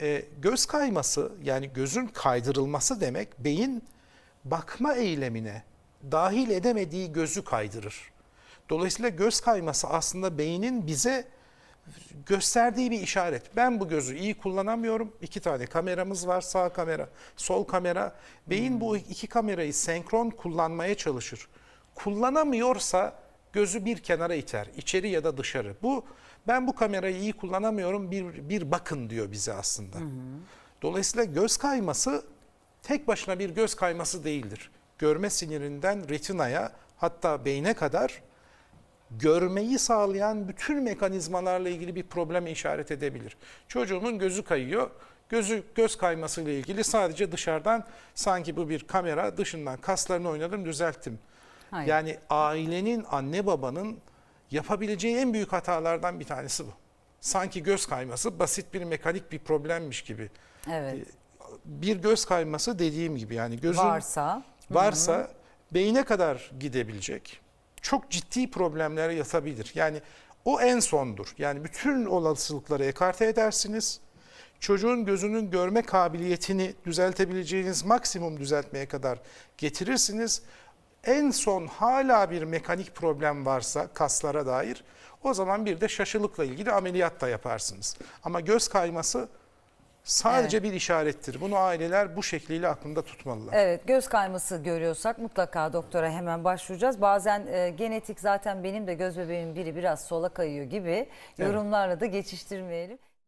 e, göz kayması yani gözün kaydırılması demek beyin bakma eylemine dahil edemediği gözü kaydırır. Dolayısıyla göz kayması aslında beynin bize gösterdiği bir işaret. Ben bu gözü iyi kullanamıyorum. İki tane kameramız var. Sağ kamera, sol kamera. Beyin bu iki kamerayı senkron kullanmaya çalışır. Kullanamıyorsa gözü bir kenara iter. içeri ya da dışarı. Bu ben bu kamerayı iyi kullanamıyorum. Bir, bir bakın diyor bize aslında. Dolayısıyla göz kayması tek başına bir göz kayması değildir. Görme sinirinden retinaya hatta beyne kadar görmeyi sağlayan bütün mekanizmalarla ilgili bir probleme işaret edebilir. Çocuğumun gözü kayıyor. Gözü göz kayması ile ilgili sadece dışarıdan sanki bu bir kamera dışından kaslarını oynadım düzelttim. Hayır. Yani ailenin anne babanın yapabileceği en büyük hatalardan bir tanesi bu. Sanki göz kayması basit bir mekanik bir problemmiş gibi. Evet. Bir göz kayması dediğim gibi yani gözün Varsa varsa beyne kadar gidebilecek. Çok ciddi problemlere yatabilir. Yani o en sondur. Yani bütün olasılıkları ekarte edersiniz. Çocuğun gözünün görme kabiliyetini düzeltebileceğiniz maksimum düzeltmeye kadar getirirsiniz. En son hala bir mekanik problem varsa kaslara dair o zaman bir de şaşılıkla ilgili ameliyat da yaparsınız. Ama göz kayması sadece bir işarettir. Bunu aileler bu şekliyle aklında tutmalılar. Evet göz kayması görüyorsak mutlaka doktora hemen başvuracağız. Bazen e, genetik zaten benim de göz bebeğimin biri biraz sola kayıyor gibi yorumlarla da geçiştirmeyelim.